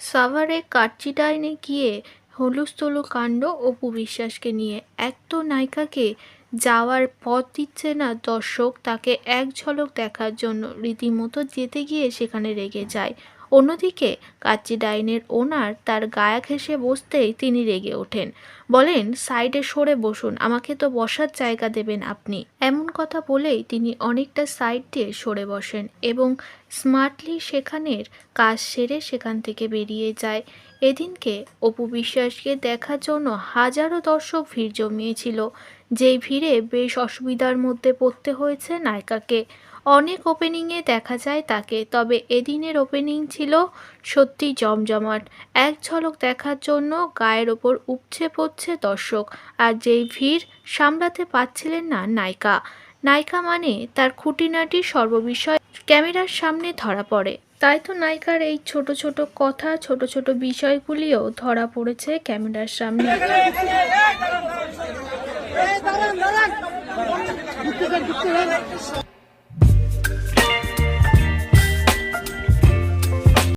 সাভারে কাচ্চি ডাইনে গিয়ে হলুস্থলু কাণ্ড অপু বিশ্বাসকে নিয়ে এক তো নায়িকাকে যাওয়ার পথ দিচ্ছে না দর্শক, তাকে এক ঝলক দেখার জন্য রীতিমতো যেতে গিয়ে সেখানে রেগে যায় অন্যদিকে কাচ্চি ডাইনের ওনার তার গায়ে ঘেঁষে বসতেই তিনি রেগে ওঠেন। বলেন, সাইডে সরে বসুন, আমাকে তো বসার জায়গা দেবেন আপনি। এমন কথা বলেই তিনি অনেকটা সাইড দিয়ে সরে বসেন এবং স্মার্টলি সেখানের কাজ সেরে সেখান থেকে বেরিয়ে যায়। এদিনকে অপু বিশ্বাসকে দেখার জন্য হাজারো দর্শক ভিড় জমিয়েছিল। যেই ভিড়ে বেশ অসুবিধার মধ্যে পড়তে হয়েছে নায়িকাকে। অনেক ওপেনিংয়ে দেখা যায় তাকে, তবে এদিনের ওপেনিং ছিল সত্যি জমজমাট। এক ঝলক দেখার জন্য গায়ের ওপর উপচে পড়ছে দর্শক, আর যেই ভিড় সামলাতে পারছিলেন না নায়িকা। নায়িকা মানে তার খুঁটিনাটি সর্ববিষয় ক্যামেরার সামনে ধরা পড়ে। তাই তো নায়িকার এই ছোট ছোট কথা, ছোট ছোট বিষয়গুলিও ধরা পড়েছে ক্যামেরার সামনে।